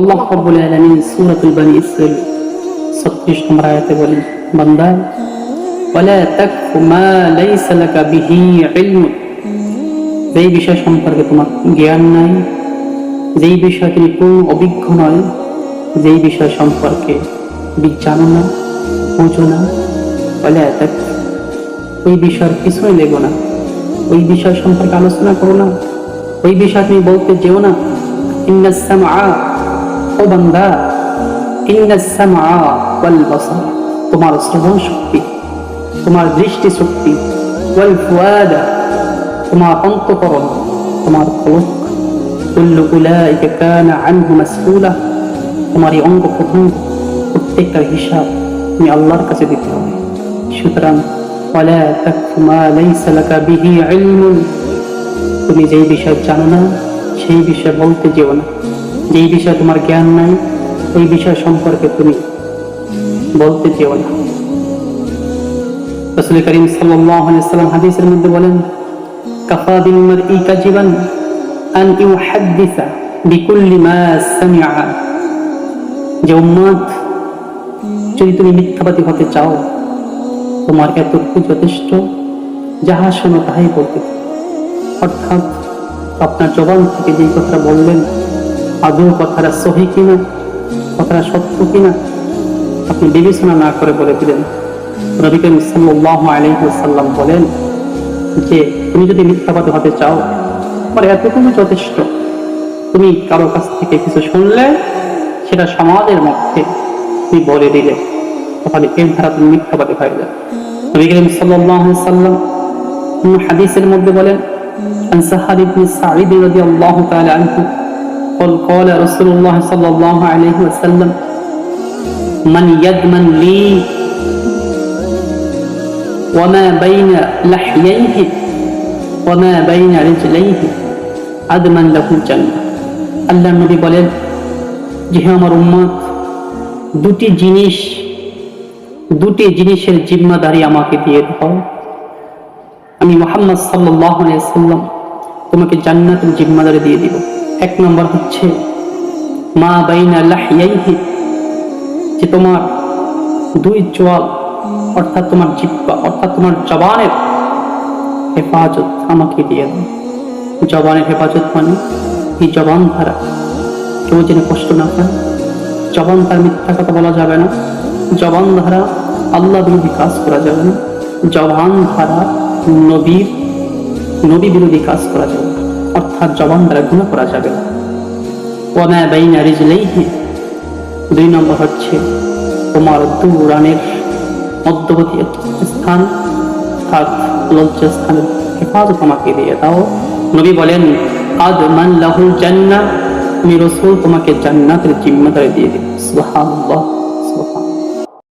আল্লাহ রাব্বুল আলামিন সূরাতুল বনি ইসরাঈল 36 নম্বর আয়াতে বলেন, বান্দা, ওয়ালা তাকফু মা লাইসা লাকা বিহি ইলম যেই বিষয় সম্পর্কে তোমার জ্ঞান নাই, যেই বিষয়ে তুমি পূর্ণ অভিজ্ঞ নয়, যেই বিষয় সম্পর্কে জানো না বোঝো না ওয়ালা তাকফু ওই বিষয়ের কিছুই লেগো না, ওই বিষয় সম্পর্কে আলোচনা করো না, ওই বিষয় তুমি বলতে যেও না, ইন্নাস সামআ ও তোমার শ্রবণ শক্তি, তোমার দৃষ্টি শক্তি তোমার অন্তকরণ, তোমার তোমার এই অঙ্গ প্রথম প্রত্যেকটা হিসাব তুমি আল্লাহর কাছে দিতে হবে। সুতরাং তুমি যেই বিষয়ে জানো না, সেই বিষয়ে বলতে যেও না। যেই বিষয়ে তোমার জ্ঞান নাই ওই বিষয় সম্পর্কে তুমি বলতে যেও না। রসুল করিম সাল্লাম হাদিসের মধ্যে বলেন কাজিবান আন ইউহাদ্দিসা বিকুল্লি মা যে উম্মত, যদি তুমি মিথ্যাবাদী হতে চাও, তোমার এতটুকু যথেষ্ট, যাহা শোনো তাহাই বলতে অর্থাৎ আপনার জবান থেকে যে কথাটা বললেন আদৌ কথাটা সহি কিনা? কথাটা সত্য কিনা? আপনি বিবেচনা না করে বলে দিলেন। রবিকে করিম সাল্লাহ বলেন যে, তুমি যদি মিথ্যাবাদ হতে চাও আমার এতটুকু যথেষ্ট। তুমি কারও কাছ থেকে কিছু শুনলে, সেটা সমাজের মধ্যে তুমি বলে দিলে, তাহলে এর ধারা তুমি মিথ্যাবাদী হয়ে যাবে। নবী করিম সাল্লাহ সাল্লাম হাদিসের মধ্যে বলেন আনসাহার ইবনে সাঈদ রাদিয়াল্লাহু তাআলা আনহু قال قال رسول الله صلى الله عليه وسلم من يضمن لي وما بين لحييه وما بين رجليه أضمن له الجنة আল্লাহ নবী বলেন যে হে আমার উম্মত দুটি জিনিস দুটি জিনিসের জিম্মাদারি আমাকে দিয়ে দাও আমি মোহাম্মদ সাল্লাহ সাল্লাম তোমাকে জান্নাতের জিম্মাদারি দিয়ে দিব এক নম্বর হচ্ছে, মা বাইনা লাহিয়াইহি যে তোমার দুই চোয়াল অর্থাৎ তোমার জিব্বা, অর্থাৎ তোমার জবানের হেফাজত আমাকে দিয়ে দাও। জবানের হেফাজত মানে এই জবান ধারা কেউ যেন কষ্ট না পায়। জবান তার মিথ্যা কথা বলা যাবে না। জবান ধারা আল্লাহ বিরোধী কাজ করা যাবে না। জবান ধারা নবীর, নবী বিরোধী কাজ করা যাবে অর্থাৎ জবান দ্বারা গুণা করা যাবে দুই নম্বর হচ্ছে তোমার দুরানের মধ্যবর্তী স্থান, অর্থাৎ লজ্জা স্থানের হেফাজত আমাকে দিয়ে দাও। নবী বলেন আদ মান লাহুল জান্নাহ আমি রসুল তোমাকে জান্নাতের জিম্মাদারি দিয়ে দিই সুবহানাল্লাহ।